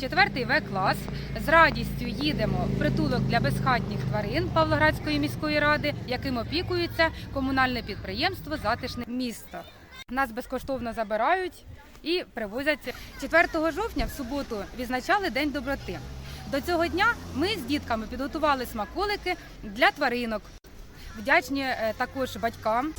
четвертий В клас. З радістю їдемо в притулок для безхатніх тварин Павлоградської міської ради, яким опікується комунальне підприємство Затишне місто. Нас безкоштовно забирають і привозять 4 жовтня в суботу. Відзначали День доброти. До цього дня ми з дітками підготували смаколики для тваринок. Вдячні е, також батькам.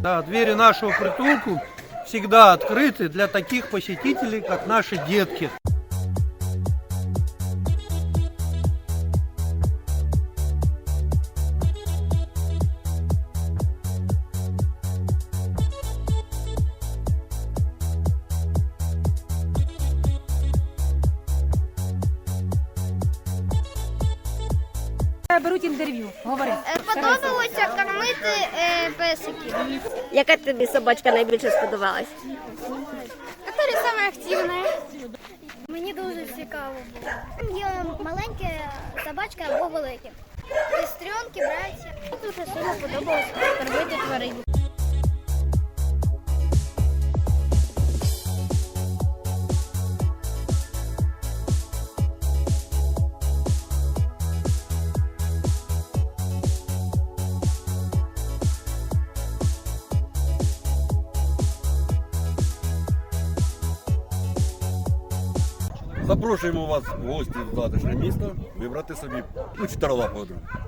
Да, двери нашего притулку всегда открыты для таких посетителей, как наши детки. Беруть інтерв'ю. Говори. Кормити е, песиків. Яка тобі собачка найбільше сподобалась? Яка саме активна? Мені дуже цікаво було. Є маленькі собачки або великі. Сестренки, браття. Дуже сильно подобалось кормити тварин. Запрошуємо вас в гості в затишне місто вибрати собі чотирилапого друга.